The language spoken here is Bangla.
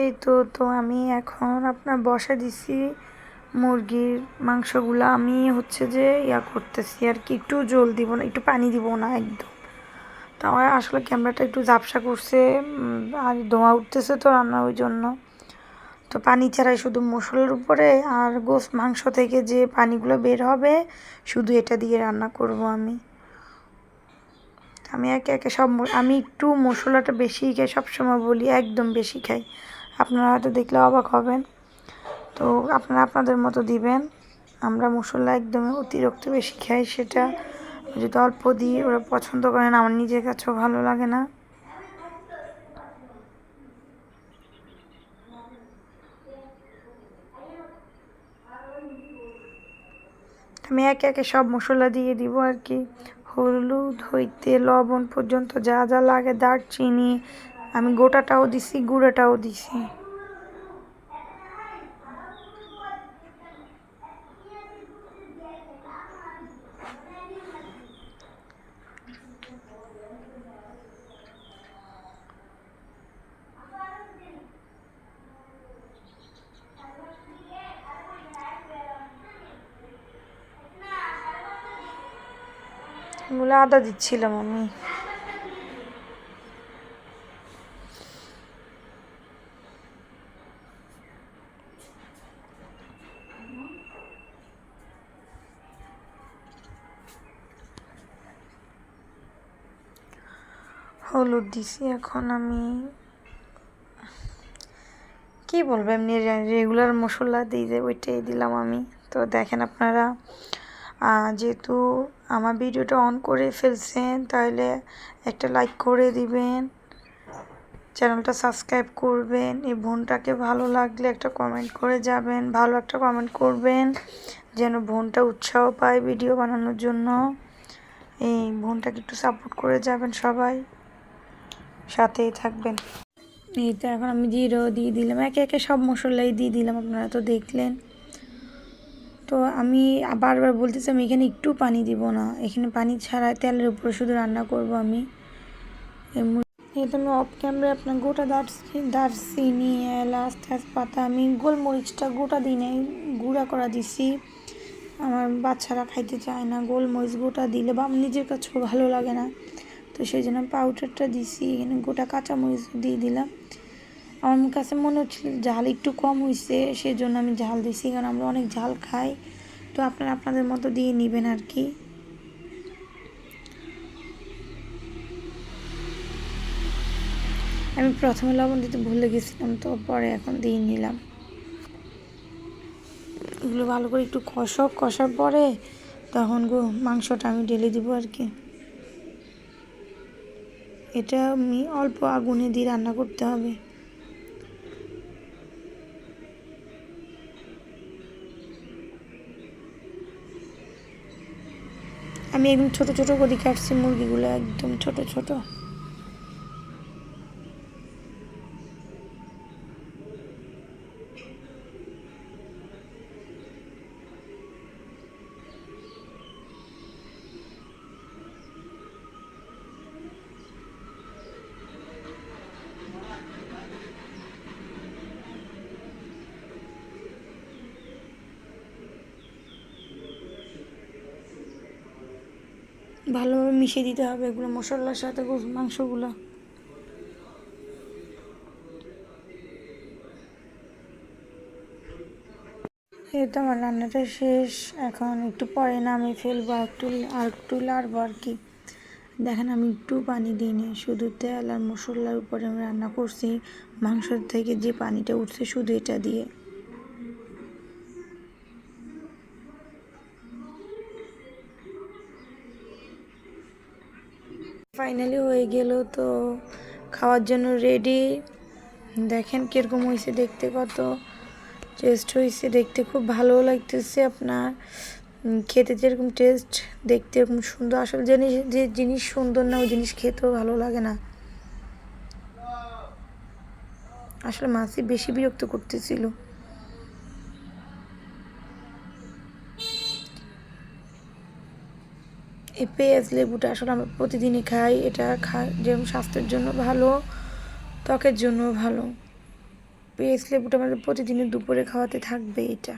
এই তো তো আমি এখন আপনার বসা দিছি মুরগির মাংসগুলো। আমি হচ্ছে যে ইয়া করতেছি আর কি, একটু জল দিব না, একটু পানি দিব না একদম। তো আমার আসলে ক্যামেরাটা একটু ঝাপসা করছে আর ধোঁয়া উঠতেছে তো রান্না ওই জন্য। তো পানি ছাড়াই শুধু মশলার উপরে আর গোস মাংস থেকে যে পানিগুলো বের হবে, শুধু এটা দিয়ে রান্না করব আমি। আমি একে একে সব আমি একটু মশলাটা বেশি খাই, সবসময় বলি, একদম বেশি খাই। আপনারা হয়তো দেখলে অবাক হবেন। তো আপনারা আপনাদের মতো দিবেন। আমরা মশলা একদম অতিরিক্ত বেশি খাই সেটা যদি অল্প দিই ওরা পছন্দ করে না, আমার নিজের কাছেও ভালো লাগে না। আমি একে একে সব মশলা দিয়ে দিব আর কি। হলুদ, হইতে, লবণ পর্যন্ত যা যা লাগে, দারচিনি আমি গোটাটাও দিছি গুঁড়োটাও দিছি। আদা দিচ্ছিলাম আমি। হলুদ দিছি, এখন আমি কি বলব, এমনি রেগুলার মশলা দিই যে ওইটাই দিলাম আমি। তো দেখেন আপনারা যেহেতু আমার ভিডিওটা অন করে ফেলছেন, তাহলে একটা লাইক করে দিবেন, চ্যানেলটা সাবস্ক্রাইব করবেন, এই বোনটাকে ভালো লাগলে একটা কমেন্ট করে যাবেন, ভালো একটা কমেন্ট করবেন, যেন বোনটা উৎসাহ পায় ভিডিও বানানোর জন্য। এই বোনটাকে একটু সাপোর্ট করে যাবেন সবাই। সাথেই থাকবেন। এই তো এখন আমি জিরো দিয়ে দিলাম। একে একে সব মশলাই দিয়ে দিলাম, আপনারা তো দেখলেন। তো আমি বারবার বলতেছি, আমি এখানে একটু পানি দিব না। এখানে পানি ছাড়া তেলের উপরে শুধু রান্না করব আমি। এই তো আমি অফ ক্যামেরা আপনার গোটা দারচি দারচিনি, এলাচ, তেজপাতা, আমি গোলমরিচটা গোটা দিই নাই, গুঁড়া করা দিছি। আমার বাচ্চারা খাইতে চায় না, গোলমরিচ গোটা দিলে বা আমার নিজের কাছেও ভালো লাগে না। তো সেই জন্য পাউডারটা দিছি, এখানে গোটা কাঁচামরিচ দিয়ে দিলাম। আমার কাছে মনে হচ্ছিল ঝাল একটু কম হয়েছে সেই জন্য আমি ঝাল দিছি, কারণ আমরা অনেক ঝাল খাই। তো আপনারা আপনাদের মতো দিয়ে নেবেন আর কি। আমি প্রথমে লবণ দিতে ভুলে গেছিলাম, তো পরে এখন দিয়ে নিলাম। এগুলো ভালো করে একটু কষক কষার পরে তখন গো মাংসটা আমি ঢেলে দিব আর কি। এটা আমি অল্প আগুনে দিয়ে রান্না করতে হবে। আমি একদম ছোট ছোট করে কাটছি মুরগিগুলো, একদম ছোট ছোট। ভালোভাবে মিশিয়ে দিতে হবে এগুলো, মশলার সাথে মাংসগুলো। এই তো আমার রান্নাটা শেষ। এখন একটু পরে নামিয়ে ফেলব আর একটু আর একটু লাড়বো আর কি। দেখেন আমি একটু পানি দিইনি শুধু তেল আর মশলার উপরে আমি রান্না করছি। মাংসর থেকে যে পানিটা উঠছে শুধু এটা দিয়ে। ফাইনালি হয়ে গেল তো খাওয়ার জন্য রেডি দেখেন কীরকম হয়েছে দেখতে কত টেস্ট হয়েছে, দেখতে খুব ভালো লাগতেছে আপনার। খেতে যেরকম টেস্ট দেখতে এরকম সুন্দর। আসলে জিনিস, যে জিনিস সুন্দর না, ওই জিনিস খেতেও ভালো লাগে না। আসলে মাছই বেশি বিরক্ত করতেছিল। এই পেঁয়াজ লেবুটা আসলে আমরা প্রতিদিনই খাই, এটা খা যেমন স্বাস্থ্যের জন্য ভালো, ত্বকের জন্য ভালো। পেঁয়াজ লেবুটা আমাদের প্রতিদিনের দুপুরে খাওয়াতে থাকবে এটা।